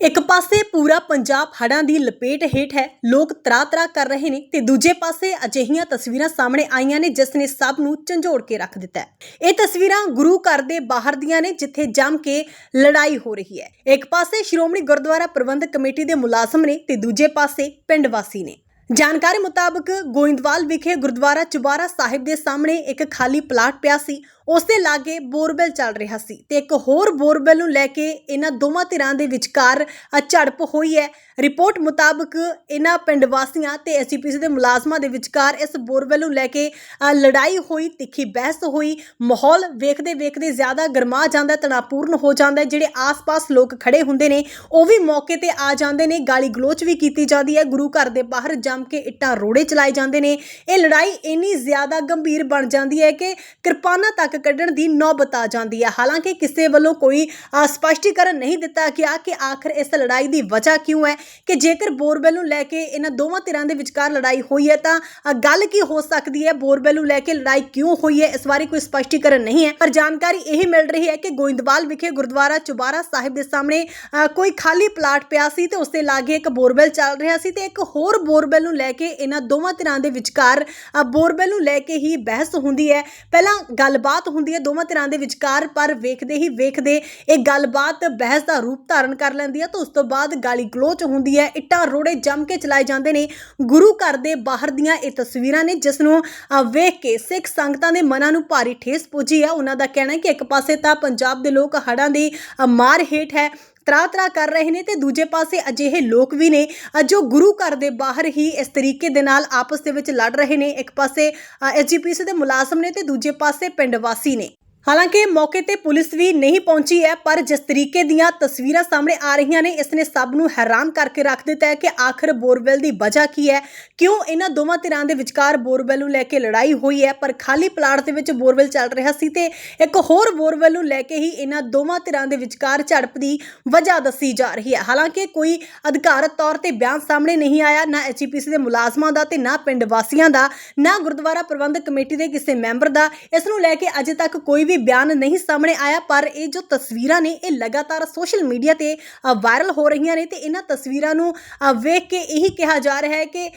ਇੱਕ ਪਾਸੇ ਪੂਰਾ ਪੰਜਾਬ ਹੜ੍ਹਾਂ ਦੀ ਲਪੇਟ ਹੇਠ ਹੈ, ਲੋਕ ਤਰਾ-ਤਰਾ ਕਰ ਰਹੇ ਨੇ ਤੇ ਦੂਜੇ ਪਾਸੇ ਅਜਿਹੀਆਂ ਤਸਵੀਰਾਂ ਸਾਹਮਣੇ ਆਈਆਂ ਨੇ ਜਿਸ ਨੇ ਸਭ ਨੂੰ ਝੰਜੋੜ ਕੇ ਰੱਖ ਦਿੱਤਾ ਹੈ। ਇਹ ਤਸਵੀਰਾਂ ਗੁਰੂ ਘਰ ਦੇ ਬਾਹਰ ਦੀਆਂ ਨੇ ਜਿੱਥੇ ਜੰਮ ਕੇ ਲੜਾਈ ਹੋ ਰਹੀ ਹੈ। ਇੱਕ ਪਾਸੇ ਸ਼੍ਰੋਮਣੀ ਗੁਰਦੁਆਰਾ ਪ੍ਰਬੰਧਕ ਕਮੇਟੀ ਦੇ ਮੁਲਾਜ਼ਮ ਨੇ ਤੇ ਦੂਜੇ ਪਾਸੇ ਪਿੰਡ ਵਾਸੀ ਨੇ। ਜਾਣਕਾਰੀ ਮੁਤਾਬਕ ਗੋਇੰਦਵਾਲ ਵਿਖੇ ਗੁਰਦੁਆਰਾ ਚੁਬਾਰਾ ਸਾਹਿਬ ਦੇ ਸਾਹਮਣੇ ਇੱਕ ਖਾਲੀ ਪਲਾਟ ਪਿਆ ਸੀ। ਉਸ ਦੇ ਲਾਗੇ ਬੋਰਵੈਲ ਚੱਲ ਰਿਹਾ ਸੀ ਤੇ ਇੱਕ ਹੋਰ ਬੋਰਵੈਲ ਨੂੰ ਲੈ ਕੇ ਇਹਨਾਂ ਦੋਵਾਂ ਧਿਰਾਂ ਦੇ ਵਿਚਕਾਰ ਝੜਪ ਹੋਈ ਹੈ। ਰਿਪੋਰਟ ਮੁਤਾਬਕ ਇਹਨਾਂ ਪਿੰਡ ਵਾਸੀਆਂ ਤੇ ਐਸਜੀਪੀਸੀ ਦੇ ਮੁਲਾਜ਼ਮਾਂ ਦੇ ਵਿਚਕਾਰ ਇਸ ਬੋਰਵੈਲ ਨੂੰ ਲੈ ਕੇ ਲੜਾਈ ਹੋਈ ਤਿੱਖੀ ਬਹਿਸ ਹੋਈ। ਮਾਹੌਲ ਵੇਖਦੇ ਵੇਖਦੇ ਜ਼ਿਆਦਾ ਗਰਮਾ ਜਾਂਦਾ ਹੈ, ਤਣਾਅਪੂਰਨ ਹੋ ਜਾਂਦਾ ਜਿਹੜੇ ਆਸ-ਪਾਸ ਲੋਕ ਖੜੇ ਹੁੰਦੇ ਨੇ ਉਹ ਵੀ ਮੌਕੇ ਤੇ ਆ ਜਾਂਦੇ ਨੇ। ਗਾਲੀ ਗਲੋਚ ਵੀ ਕੀਤੀ ਜਾਂਦੀ ਹੈ। ਗੁਰੂ ਘਰ ਦੇ ਬਾਹਰ ਜੰਮ ਕੇ ਇੱਟਾਂ ਰੋੜੇ ਚਲਾਏ ਜਾਂਦੇ ਨੇ। ਇਹ ਲੜਾਈ ਇੰਨੀ ਜ਼ਿਆਦਾ ਗੰਭੀਰ ਬਣ ਜਾਂਦੀ ਹੈ ਕਿ ਕਿਰਪਾਨਾਂ ਤੱਕ ਕੱਢਣ ਦੀ ਨੌਬਤ ਆ ਜਾਂਦੀ ਹੈ। ਹਾਲਾਂਕਿ ਕਿਸੇ ਵੱਲੋਂ ਕੋਈ ਸਪਸ਼ਟੀਕਰਨ ਨਹੀਂ ਦਿੱਤਾ ਗਿਆ ਕਿ ਆਖਰ ਇਸ ਲੜਾਈ ਦੀ ਵਜ੍ਹਾ ਕਿਉਂ ਹੈ ਕਿ ਜੇਕਰ ਬੋਰਵੈਲ ਨੂੰ ਲੈ ਕੇ ਇਹਨਾਂ ਦੋਵਾਂ ਧਿਰਾਂ ਦੇ ਵਿਚਕਾਰ ਲੜਾਈ ਹੋਈ ਹੈ ਤਾਂ ਗੱਲ ਕੀ ਹੋ ਸਕਦੀ ਹੈ? ਬੋਰਵੈਲ ਨੂੰ ਲੈ ਕੇ ਲੜਾਈ ਕਿਉਂ ਹੋਈ ਹੈ? ਇਸ ਬਾਰੇ ਕੋਈ ਸਪਸ਼ਟੀਕਰਨ ਨਹੀਂ ਹੈ। ਪਰ ਜਾਣਕਾਰੀ ਇਹ ਮਿਲ ਰਹੀ ਹੈ ਕਿ ਗੋਇੰਦਵਾਲ ਵਿਖੇ ਗੁਰਦੁਆਰਾ ਚੁਬਾਰਾ ਸਾਹਿਬ ਦੇ ਸਾਹਮਣੇ ਅ, ਕੋਈ ਖਾਲੀ ਪਲਾਟ ਪਿਆ ਸੀ ਤੇ ਉਸ ਦੇ ਲਾਗੇ ਇੱਕ ਬੋਰਵੈਲ ਚੱਲ ਰਿਹਾ ਸੀ ਤੇ ਇੱਕ ਹੋਰ ਬੋਰਵੈਲ ਨੂੰ ਲੈ ਕੇ ਇਹਨਾਂ ਦੋਵਾਂ ਧਿਰਾਂ ਦੇ ਵਿਚਕਾਰ ਬੋਰਵੈਲ ਨੂੰ ਲੈ ਕੇ ਹੀ ਬਹਿਸ ਹੁੰਦੀ ਹੈ। ਪਹਿਲਾਂ ਗੱਲਬਾਤ ਹੁੰਦੀ ਹੈ ਦੋਵਾਂ ਧਿਰਾਂ ਦੇ ਵਿਚਕਾਰ, ਪਰ ਵੇਖਦੇ ਹੀ ਵੇਖਦੇ ਇਹ ਗੱਲਬਾਤ ਬਹਿਸ ਦਾ ਰੂਪ ਧਾਰਨ ਕਰ ਲੈਂਦੀ ਹੈ ਤਾਂ ਉਸ ਤੋਂ ਬਾਅਦ ਗਾਲੀ ਗਲੋਚ ਹੁੰਦੀ ਹੈ। ਇੱਟਾਂ ਰੋੜੇ ਜੰਮ ਕੇ ਚਲਾਏ ਜਾਂਦੇ ਨੇ। ਗੁਰੂ ਘਰ ਦੇ ਬਾਹਰ ਦੀਆਂ ਇਹ ਤਸਵੀਰਾਂ ਨੇ, ਜਿਸ ਨੂੰ ਵੇਖ ਕੇ ਸਿੱਖ ਸੰਗਤਾਂ ਦੇ ਮਨਾਂ ਨੂੰ ਭਾਰੀ ਠੇਸ ਪੁੱਜੀ ਹੈ। ਉਹਨਾਂ ਦਾ ਕਹਿਣਾ ਹੈ ਕਿ ਇੱਕ ਪਾਸੇ ਤਾਂ ਪੰਜਾਬ ਦੇ ਲੋਕ ਹੜ੍ਹਾਂ ਦੀ ਮਾਰ ਹੇਠ ਹੈ ਤਰਾ ਤਰਾ ਕਰ ਰਹੇ ਨੇ ਤੇ ਦੂਜੇ ਪਾਸੇ ਅਜਿਹੇ ਲੋਕ ਵੀ ਨੇ ਅ, ਜੋ ਗੁਰੂ ਘਰ ਦੇ ਬਾਹਰ ਹੀ ਇਸ ਤਰੀਕੇ ਦੇ ਨਾਲ ਆਪਸ ਦੇ ਵਿੱਚ ਲੜ ਰਹੇ ਨੇ। ਇੱਕ ਪਾਸੇ ਐਸਜੀਪੀਸੀ ਦੇ ਮੁਲਾਜ਼ਮ ਨੇ ਤੇ ਦੂਜੇ ਪਾਸੇ ਪਿੰਡ ਵਾਸੀ ਨੇ। ਹਾਲਾਂਕਿ ਮੌਕੇ ਤੇ ਪੁਲਿਸ ਵੀ ਨਹੀਂ ਪਹੁੰਚੀ ਹੈ, ਪਰ ਜਿਸ ਤਰੀਕੇ ਦੀਆਂ ਤਸਵੀਰਾਂ ਸਾਹਮਣੇ ਆ ਰਹੀਆਂ ਨੇ, ਇਸ ਨੇ ਸਭ ਨੂੰ ਹੈਰਾਨ ਕਰਕੇ ਰੱਖ ਦਿੱਤਾ ਹੈ ਕਿ ਆਖਰ ਬੋਰਵੈਲ ਦੀ ਵਜ੍ਹਾ ਕੀ ਹੈ? ਕਿਉਂ ਇਹਨਾਂ ਦੋਵਾਂ ਧਿਰਾਂ ਦੇ ਵਿਚਕਾਰ ਬੋਰਵੈਲ ਨੂੰ ਲੈ ਕੇ ਲੜਾਈ ਹੋਈ ਹੈ, ਪਰ ਖਾਲੀ ਪਲਾਟ ਦੇ ਵਿੱਚ ਬੋਰਵੈਲ ਚੱਲ ਰਿਹਾ ਸੀ ਤੇ ਇੱਕ ਹੋਰ ਬੋਰਵੈਲ ਨੂੰ ਲੈ ਕੇ ਹੀ ਇਹਨਾਂ ਦੋਵਾਂ ਧਿਰਾਂ ਦੇ ਵਿਚਕਾਰ ਝੜਪ ਦੀ ਵਜ੍ਹਾ ਦੱਸੀ ਜਾ ਰਹੀ ਹੈ। ਹਾਲਾਂਕਿ ਕੋਈ ਅਧਿਕਾਰਤ ਤੌਰ ਤੇ ਬਿਆਨ ਸਾਹਮਣੇ ਨਹੀਂ ਆਇਆ, ਨਾ ਐਚਪੀਸੀ ਦੇ ਮੁਲਾਜ਼ਮਾਂ ਦਾ ਤੇ ਨਾ ਪਿੰਡ ਵਾਸੀਆਂ ਦਾ, ਨਾ ਗੁਰਦੁਆਰਾ ਪ੍ਰਬੰਧਕ ਕਮੇਟੀ ਦੇ ਕਿਸੇ ਮੈਂਬਰ ਦਾ। ਇਸ ਨੂੰ ਲੈ ਕੇ ਅਜੇ ਤੱਕ ਕੋਈ ਵੀ ਬਿਆਨ ਨਹੀਂ ਸਾਹਮਣੇ ਆਇਆ, ਪਰ ਇਹ ਜੋ ਤਸਵੀਰਾਂ ਨੇ, ਇਹ ਲਗਾਤਾਰ ਸੋਸ਼ਲ ਮੀਡੀਆ ਤੇ ਵਾਇਰਲ ਹੋ ਰਹੀਆਂ ਨੇ ਤੇ ਇਹਨਾਂ ਤਸਵੀਰਾਂ ਨੂੰ ਵੇਖ ਕੇ ਇਹੀ ਕਿਹਾ ਜਾ ਰਿਹਾ ਹੈ ਕਿ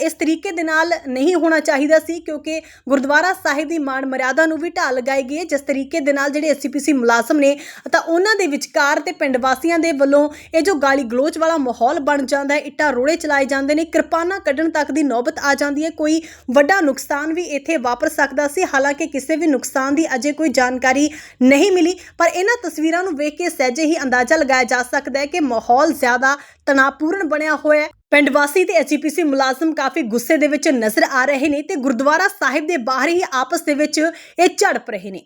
ਇਸ ਤਰੀਕੇ ਦੇ ਨਾਲ ਨਹੀਂ ਹੋਣਾ ਚਾਹੀਦਾ ਸੀ, ਕਿਉਂਕਿ ਗੁਰਦੁਆਰਾ ਸਾਹਿਬ ਦੀ ਮਾਣ ਮਰਿਆਦਾ ਨੂੰ ਵੀ ਢਾਲ ਲਗਾਈ ਗਈ ਹੈ। ਜਿਸ ਤਰੀਕੇ ਦੇ ਨਾਲ ਜਿਹੜੇ ਐਸਪੀਸੀ ਮੁਲਾਜ਼ਮ ਨੇ, ਤਾਂ ਉਹਨਾਂ ਦੇ ਵਿਚਕਾਰ ਤੇ ਪਿੰਡ ਵਾਸੀਆਂ ਦੇ ਵੱਲੋਂ ਇਹ ਜੋ ਗਾਲੀ ਗਲੋਚ ਵਾਲਾ ਮਾਹੌਲ ਬਣ ਜਾਂਦਾ ਹੈ, ਇੱਟਾਂ ਰੋੜੇ ਚਲਾਏ ਜਾਂਦੇ ਨੇ, ਕਿਰਪਾਨਾਂ ਕੱਢਣ ਤੱਕ ਦੀ ਨੌਬਤ ਆ ਜਾਂਦੀ ਹੈ, ਕੋਈ ਵੱਡਾ ਨੁਕਸਾਨ ਵੀ ਇੱਥੇ ਵਾਪਰ ਸਕਦਾ ਸੀ। ਹਾਲਾਂਕਿ ਕਿਸੇ ਵੀ ਨੁਕਸਾਨ ਦੀ ਅਜੇ ਕੋਈ ਜਾਣਕਾਰੀ ਨਹੀਂ ਮਿਲੀ, ਪਰ ਇਹਨਾਂ ਤਸਵੀਰਾਂ ਨੂੰ ਵੇਖ ਕੇ ਸਹਿਜੇ ਹੀ ਅੰਦਾਜ਼ਾ ਲਗਾਇਆ ਜਾ ਸਕਦਾ ਹੈ ਕਿ ਮਾਹੌਲ ਜ਼ਿਆਦਾ ਤਣਾਅਪੂਰਨ ਬਣਿਆ ਹੋਇਆ ਹੈ। ਪਿੰਡ ਵਾਸੀ ਤੇ ਐਚਪੀਸੀ ਮੁਲਾਜ਼ਮ ਕਾਫੀ ਗੁੱਸੇ ਦੇ ਵਿੱਚ ਨਜ਼ਰ ਆ ਰਹੇ ਨੇ ਤੇ ਗੁਰਦੁਆਰਾ ਸਾਹਿਬ ਦੇ ਬਾਹਰ ਹੀ ਆਪਸ ਦੇ ਵਿੱਚ ਇਹ ਝੜਪ ਰਹੇ ਨੇ।